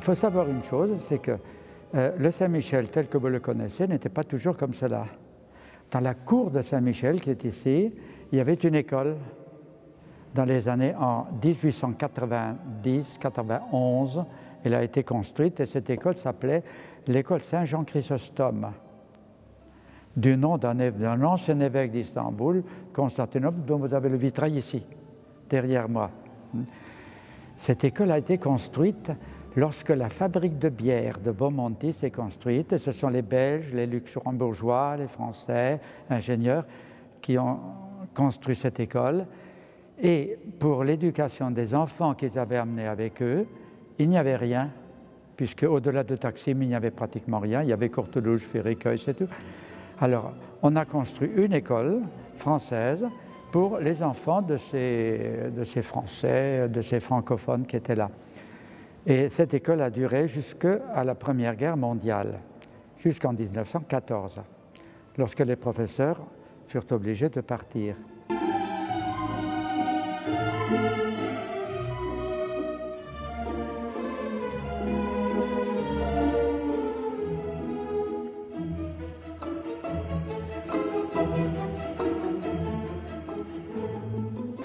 Il faut savoir une chose, c'est que euh, le Saint-Michel tel que vous le connaissez n'était pas toujours comme cela. Dans la cour de Saint-Michel, qui est ici, il y avait une école dans les années en 1890-91. Elle a été construite et cette école s'appelait l'école Saint-Jean Chrysostome, du nom d'un ancien évêque d'Istanbul, Constantinople, dont vous avez le vitrail ici, derrière moi. Cette école a été construite lorsque la fabrique de bière de Beaumonty s'est construite, ce sont les Belges, les luxembourgeois, les Français, ingénieurs, qui ont construit cette école. Et pour l'éducation des enfants qu'ils avaient amenés avec eux, il n'y avait rien, puisque au-delà de Taksim, il n'y avait pratiquement rien. Il y avait Courtelouche, Ferricueil, c'est tout. Alors, on a construit une école française pour les enfants de ces Français, de ces francophones qui étaient là. Et cette école a duré jusqu'à la Première Guerre mondiale, jusqu'en 1914, lorsque les professeurs furent obligés de partir.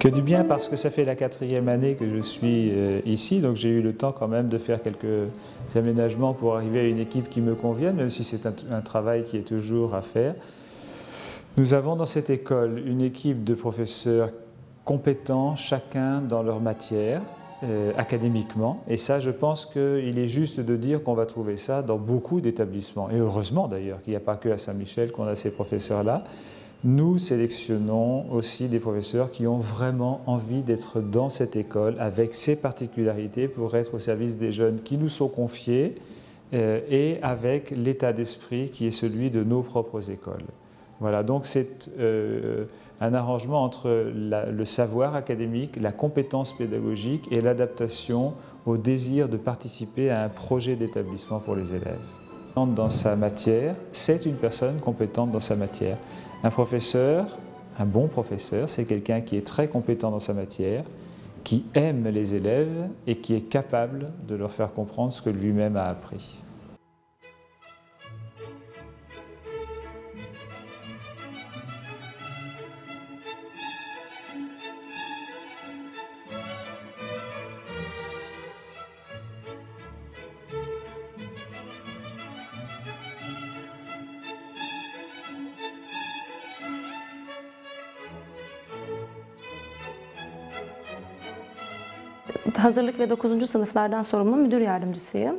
Que du bien parce que ça fait la quatrième année que je suis euh, ici, donc j'ai eu le temps quand même de faire quelques aménagements pour arriver à une équipe qui me convienne, même si c'est un, travail qui est toujours à faire. Nous avons dans cette école une équipe de professeurs compétents, chacun dans leur matière, euh, académiquement. Et ça, je pense qu'il est juste de dire qu'on va trouver ça dans beaucoup d'établissements. Et heureusement d'ailleurs qu'il n'y a pas que à Saint-Michel qu'on a ces professeurs-là. Nous sélectionnons aussi des professeurs qui ont vraiment envie d'être dans cette école avec ses particularités pour être au service des jeunes qui nous sont confiés euh, et avec l'état d'esprit qui est celui de nos propres écoles. Voilà, donc c'est euh, un arrangement entre le savoir académique, la compétence pédagogique et l'adaptation au désir de participer à un projet d'établissement pour les élèves. Dans sa matière, c'est une personne compétente dans sa matière. Un professeur, un bon professeur, c'est quelqu'un qui est très compétent dans sa matière, qui aime les élèves et qui est capable de leur faire comprendre ce que lui-même a appris. Hazırlık ve 9. sınıflardan sorumlu müdür yardımcısıyım.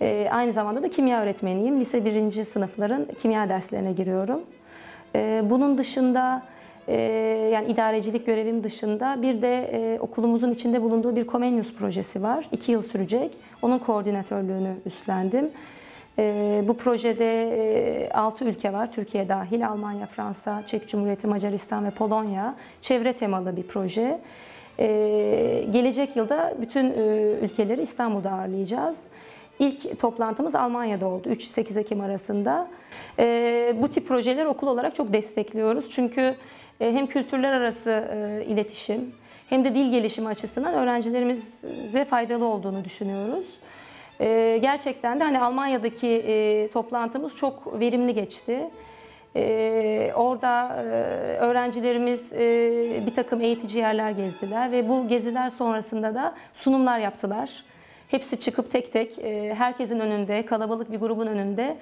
E, aynı zamanda da kimya öğretmeniyim. Lise 1. sınıfların kimya derslerine giriyorum. E, bunun dışında e, yani idarecilik görevim dışında bir de e, okulumuzun içinde bulunduğu bir Comenius projesi var. İki yıl sürecek. Onun koordinatörlüğünü üstlendim. E, bu projede e, 6 ülke var. Türkiye dahil. Almanya, Fransa, Çek Cumhuriyeti, Macaristan ve Polonya. Çevre temalı bir proje. Ee, gelecek yılda bütün e, ülkeleri İstanbul'da ağırlayacağız. İlk toplantımız Almanya'da oldu 3-8 Ekim arasında. Ee, bu tip projeleri okul olarak çok destekliyoruz. Çünkü e, hem kültürler arası e, iletişim hem de dil gelişimi açısından öğrencilerimize faydalı olduğunu düşünüyoruz. Ee, gerçekten de hani Almanya'daki toplantımız çok verimli geçti. Ee, orada e, öğrencilerimiz e, bir takım eğitici yerler gezdiler ve bu geziler sonrasında da sunumlar yaptılar. Hepsi çıkıp tek tek e, herkesin önünde, kalabalık bir grubun önünde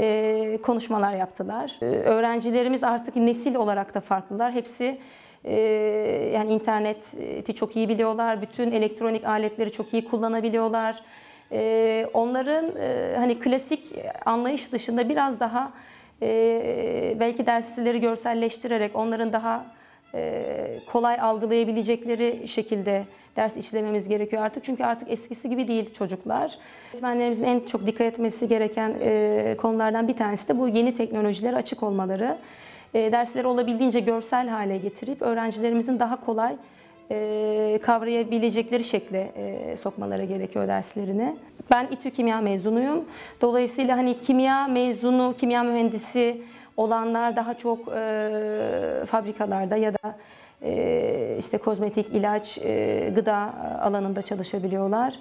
e, konuşmalar yaptılar. E, öğrencilerimiz artık nesil olarak da farklılar. Hepsi e, yani interneti çok iyi biliyorlar, bütün elektronik aletleri çok iyi kullanabiliyorlar. E, onların e, hani klasik anlayış dışında biraz daha e, belki dersleri görselleştirerek onların daha e, kolay algılayabilecekleri şekilde ders işlememiz gerekiyor artık. Çünkü artık eskisi gibi değil çocuklar. Öğretmenlerimizin en çok dikkat etmesi gereken e, konulardan bir tanesi de bu yeni teknolojilere açık olmaları. E, dersleri olabildiğince görsel hale getirip öğrencilerimizin daha kolay kavrayabilecekleri şekle e, sokmaları gerekiyor derslerini. Ben İTÜ Kimya mezunuyum. Dolayısıyla hani kimya mezunu, kimya mühendisi olanlar daha çok e, fabrikalarda ya da e, işte kozmetik, ilaç, e, gıda alanında çalışabiliyorlar.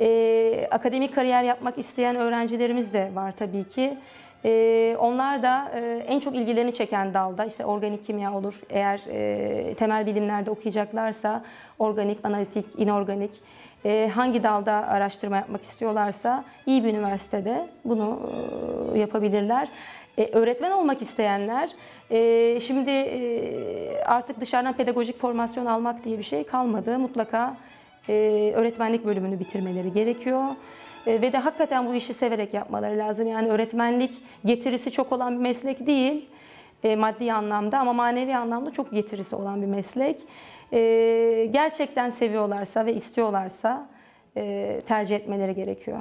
E, akademik kariyer yapmak isteyen öğrencilerimiz de var tabii ki. E, onlar da e, en çok ilgilerini çeken dalda işte organik kimya olur. Eğer e, temel bilimlerde okuyacaklarsa organik, analitik, inorganik e, hangi dalda araştırma yapmak istiyorlarsa iyi bir üniversitede bunu e, yapabilirler. E, öğretmen olmak isteyenler, e, şimdi e, artık dışarıdan pedagojik formasyon almak diye bir şey kalmadı. Mutlaka e, öğretmenlik bölümünü bitirmeleri gerekiyor. E, ve de hakikaten bu işi severek yapmaları lazım. Yani öğretmenlik getirisi çok olan bir meslek değil e, maddi anlamda ama manevi anlamda çok getirisi olan bir meslek. E, gerçekten seviyorlarsa ve istiyorlarsa e, tercih etmeleri gerekiyor.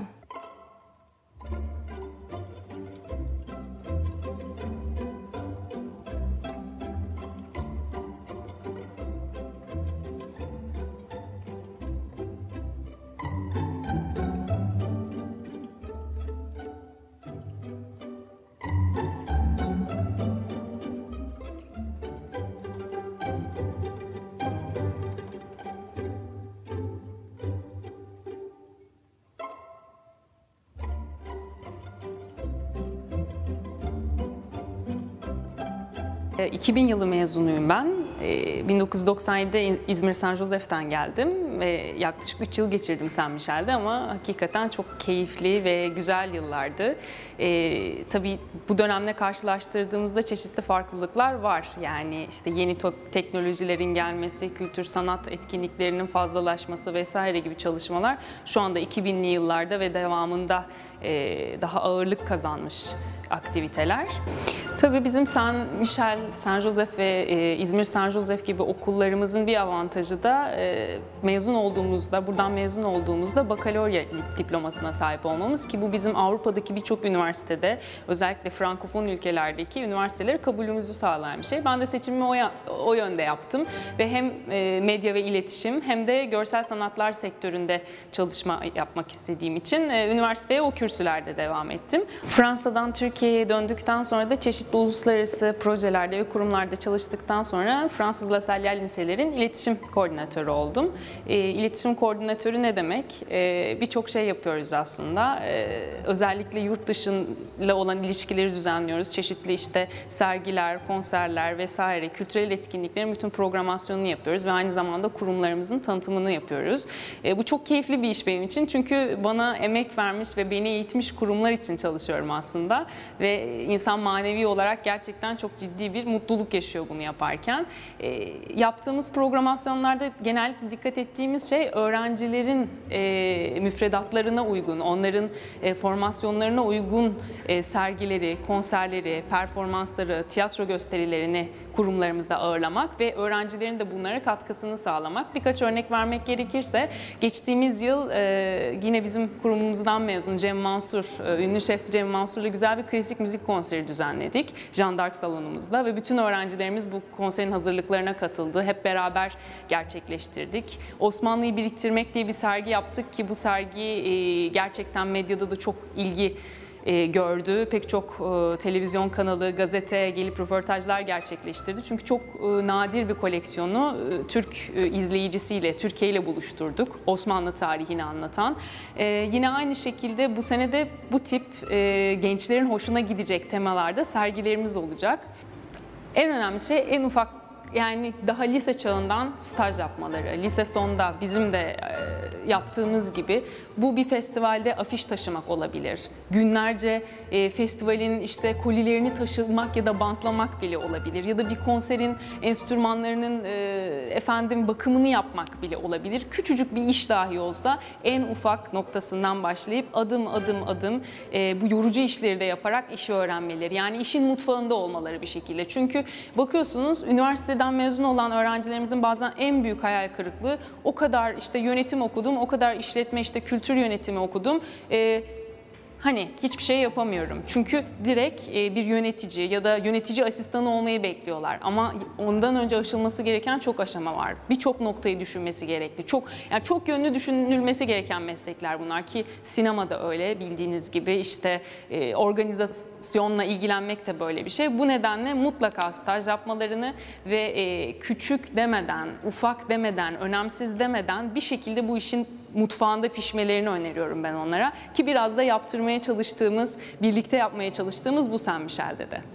2000 yılı mezunuyum ben. E, 1997'de İzmir San Josef'ten geldim ve yaklaşık 3 yıl geçirdim San Michel'de ama hakikaten çok keyifli ve güzel yıllardı. E, tabii bu dönemle karşılaştırdığımızda çeşitli farklılıklar var. Yani işte yeni teknolojilerin gelmesi, kültür sanat etkinliklerinin fazlalaşması vesaire gibi çalışmalar şu anda 2000'li yıllarda ve devamında e, daha ağırlık kazanmış aktiviteler. Tabii bizim San Michel, San Josef ve e, İzmir San Josef gibi okullarımızın bir avantajı da e, mezun olduğumuzda, buradan mezun olduğumuzda bakalorya diplomasına sahip olmamız ki bu bizim Avrupa'daki birçok üniversitede, özellikle Frankofon ülkelerdeki üniversiteleri kabulümüzü sağlayan bir şey. Ben de seçimimi o, o yönde yaptım ve hem e, medya ve iletişim hem de görsel sanatlar sektöründe çalışma yapmak istediğim için e, üniversiteye o kürsülerde devam ettim. Fransa'dan Türkiye'ye döndükten sonra da çeşitli uluslararası projelerde ve kurumlarda çalıştıktan sonra Fransız La Salle Liselerin iletişim koordinatörü oldum. E, iletişim koordinatörü ne demek? E, Birçok şey yapıyoruz aslında. E, özellikle yurt dışıyla olan ilişkileri düzenliyoruz. Çeşitli işte sergiler, konserler vesaire kültürel etkinliklerin bütün programasyonunu yapıyoruz ve aynı zamanda kurumlarımızın tanıtımını yapıyoruz. E, bu çok keyifli bir iş benim için çünkü bana emek vermiş ve beni eğitmiş kurumlar için çalışıyorum aslında ve insan manevi olarak gerçekten çok ciddi bir mutluluk yaşıyor bunu yaparken. E, yaptığımız programasyonlarda genellikle dikkat ettiğimiz şey öğrencilerin e, müfredatlarına uygun, onların e, formasyonlarına uygun e, sergileri, konserleri, performansları, tiyatro gösterilerini kurumlarımızda ağırlamak ve öğrencilerin de bunlara katkısını sağlamak. Birkaç örnek vermek gerekirse geçtiğimiz yıl e, yine bizim kurumumuzdan mezun Cem Mansur, e, ünlü şef Cem Mansur'la güzel bir klasik müzik konseri düzenledik Jean d'Arc salonumuzda ve bütün öğrencilerimiz bu konserin hazırlıklarına katıldı. Hep beraber gerçekleştirdik. Osmanlı'yı biriktirmek diye bir sergi yaptık ki bu sergi e, gerçekten medyada da çok ilgi e, gördü. Pek çok e, televizyon kanalı, gazete gelip röportajlar gerçekleştirdi. Çünkü çok e, nadir bir koleksiyonu e, Türk e, izleyicisiyle, Türkiye ile buluşturduk. Osmanlı tarihini anlatan. E, yine aynı şekilde bu sene de bu tip e, gençlerin hoşuna gidecek temalarda sergilerimiz olacak. En önemli şey en ufak yani daha lise çağından staj yapmaları. Lise sonda bizim de e, yaptığımız gibi bu bir festivalde afiş taşımak olabilir. Günlerce e, festivalin işte kolilerini taşımak ya da bantlamak bile olabilir. Ya da bir konserin enstrümanlarının e, efendim bakımını yapmak bile olabilir. Küçücük bir iş dahi olsa en ufak noktasından başlayıp adım adım adım bu yorucu işleri de yaparak işi öğrenmeleri. Yani işin mutfağında olmaları bir şekilde. Çünkü bakıyorsunuz üniversiteden mezun olan öğrencilerimizin bazen en büyük hayal kırıklığı o kadar işte yönetim okudum, o kadar işletme işte kültür yönetimi okudum. E, hani hiçbir şey yapamıyorum. Çünkü direkt e, bir yönetici ya da yönetici asistanı olmayı bekliyorlar. Ama ondan önce aşılması gereken çok aşama var. Birçok noktayı düşünmesi gerekli. Çok yani çok yönlü düşünülmesi gereken meslekler bunlar ki sinemada öyle bildiğiniz gibi işte e, organizasyonla ilgilenmek de böyle bir şey. Bu nedenle mutlaka staj yapmalarını ve e, küçük demeden, ufak demeden, önemsiz demeden bir şekilde bu işin mutfağında pişmelerini öneriyorum ben onlara. Ki biraz da yaptırmaya çalıştığımız, birlikte yapmaya çalıştığımız bu Saint Michel'de de.